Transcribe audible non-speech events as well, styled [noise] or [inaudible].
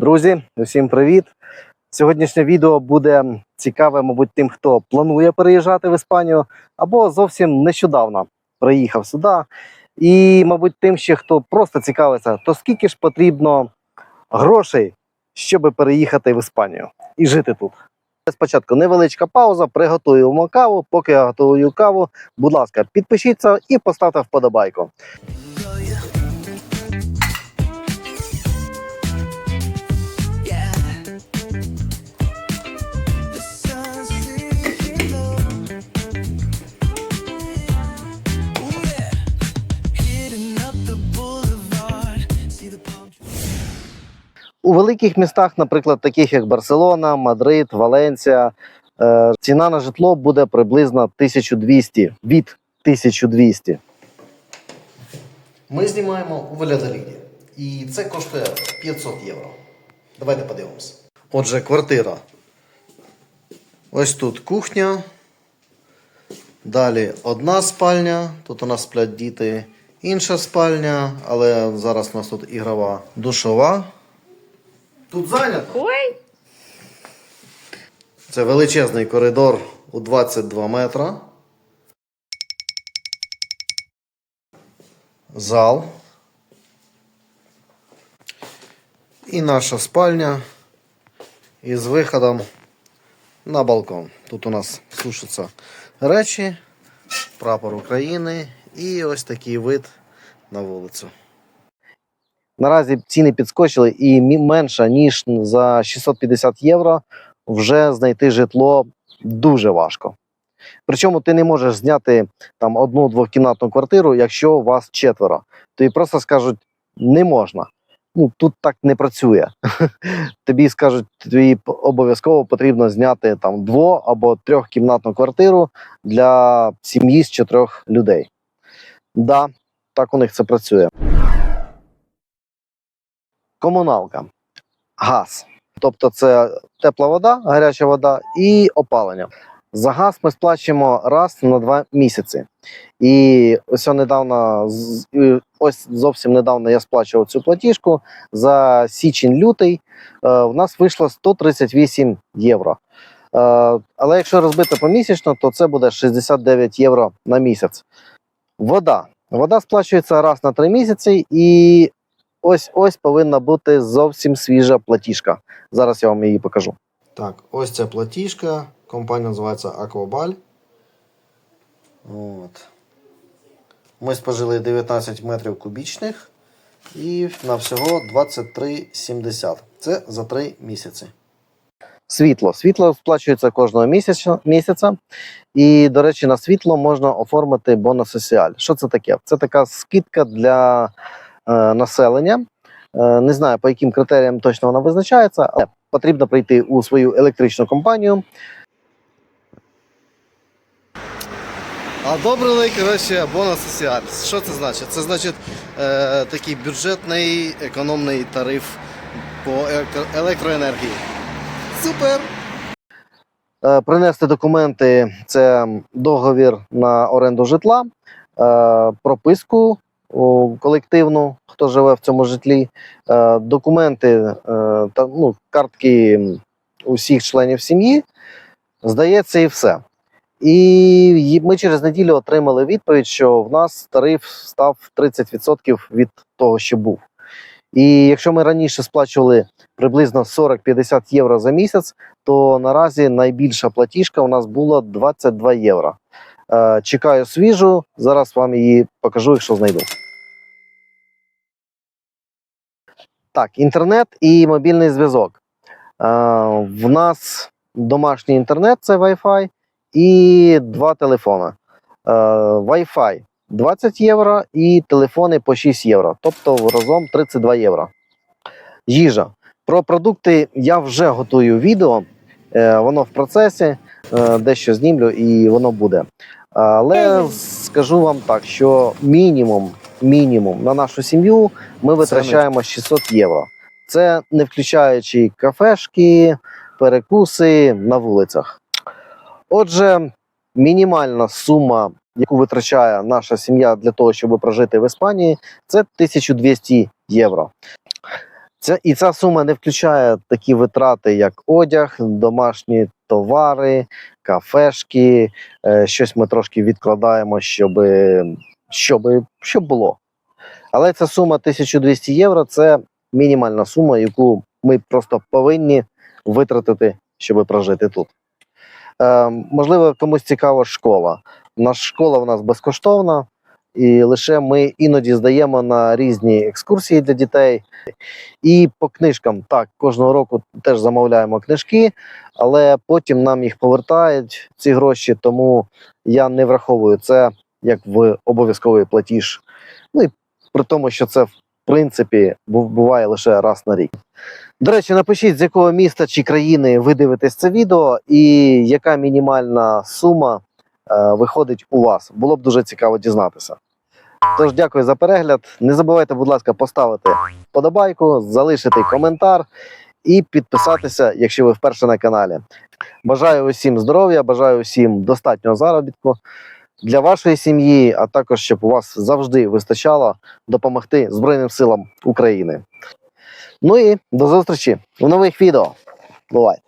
Друзі, усім привіт! Сьогоднішнє відео буде цікаве, мабуть, тим, хто планує переїжджати в Іспанію, або зовсім нещодавно приїхав сюди. І, мабуть, тим ще, хто просто цікавиться, то скільки ж потрібно грошей, щоб переїхати в Іспанію і жити тут. Спочатку невеличка пауза, приготуємо каву. Поки я готую каву, будь ласка, підпишіться і поставте вподобайку. У великих містах, наприклад, таких як Барселона, Мадрид, Валенція, е, ціна на житло буде приблизно 1200 від 1200. Ми знімаємо у Валядоліді. І це коштує 500 євро. Давайте подивимося. Отже, квартира. Ось тут кухня. Далі одна спальня. Тут у нас сплять діти. Інша спальня, але зараз у нас тут ігрова душова. Тут зайнято. Ой, Це величезний коридор у 22 метра. Зал. І наша спальня із виходом на балкон. Тут у нас сушаться речі, прапор України і ось такий вид на вулицю. Наразі ціни підскочили і менше, ніж за 650 євро вже знайти житло дуже важко. Причому ти не можеш зняти там одну двокімнатну квартиру, якщо у вас четверо. Тобі просто скажуть, не можна. Ну тут так не працює. [laughs] Тобі скажуть, тобі обов'язково потрібно зняти там дво або трьохкімнатну квартиру для сім'ї з чотирьох людей. Да, так у них це працює. Комуналка, газ. Тобто це тепла вода, гаряча вода і опалення. За газ ми сплачуємо раз на два місяці. І ось недавно, ось зовсім недавно я сплачував цю платіжку. За січень-лютий е, в нас вийшло 138 євро. Е, але якщо розбити помісячно, то це буде 69 євро на місяць. Вода. Вода сплачується раз на три місяці, і ось ось повинна бути зовсім свіжа платіжка. Зараз я вам її покажу. Так, ось ця платіжка. Компанія називається Аквабаль. От. Ми спожили 19 метрів кубічних і на всього 23,70. Це за 3 місяці. Світло. Світло сплачується кожного місяця. місяця. І, до речі, на світло можна оформити бонус соціаль. Що це таке? Це така скидка для населення. Е, не знаю, по яким критеріям точно вона визначається, але потрібно прийти у свою електричну компанію. Одобрили, коротше, бонус соціаль. Що це значить? Це значить е, такий бюджетний економний тариф по електро- електроенергії. Супер! Е, принести документи це договір на оренду житла, е, прописку колективну, хто живе в цьому житлі, е, документи е, та ну, картки усіх членів сім'ї. Здається, і все. І ми через неділю отримали відповідь, що в нас тариф став 30% від того, що був. І якщо ми раніше сплачували приблизно 40-50 євро за місяць, то наразі найбільша платіжка у нас була 22 євро. Е, чекаю свіжу, зараз вам її покажу, якщо знайду. Так, інтернет і мобільний зв'язок. Е, в нас домашній інтернет це Wi-Fi і два телефони. Е, Wi-Fi 20 євро і телефони по 6 євро, тобто разом 32 євро. Їжа. Про продукти я вже готую відео, е, воно в процесі, е, дещо знімлю і воно буде. Але скажу вам так, що мінімум, мінімум на нашу сім'ю ми витрачаємо 600 євро. Це не включаючи кафешки, перекуси на вулицях. Отже, мінімальна сума, яку витрачає наша сім'я для того, щоб прожити в Іспанії, це 1200 євро. Це, і ця сума не включає такі витрати, як одяг, домашні товари, кафешки. Е, щось ми трошки відкладаємо, щоб, щоб, щоб було. Але ця сума 1200 євро це мінімальна сума, яку ми просто повинні витратити, щоб прожити тут. Е, можливо, комусь цікава школа. Наша школа в нас безкоштовна, і лише ми іноді здаємо на різні екскурсії для дітей. І по книжкам, так, кожного року теж замовляємо книжки, але потім нам їх повертають ці гроші, тому я не враховую це як в обов'язковий платіж. Ну і при тому, що це в принципі буває лише раз на рік. До речі, напишіть, з якого міста чи країни ви дивитесь це відео, і яка мінімальна сума е, виходить у вас. Було б дуже цікаво дізнатися. Тож дякую за перегляд. Не забувайте, будь ласка, поставити подобайку, залишити коментар і підписатися, якщо ви вперше на каналі. Бажаю усім здоров'я, бажаю усім достатнього заробітку для вашої сім'ї, а також щоб у вас завжди вистачало допомогти Збройним силам України. Ну і до зустрічі в нових відео. Бувайте!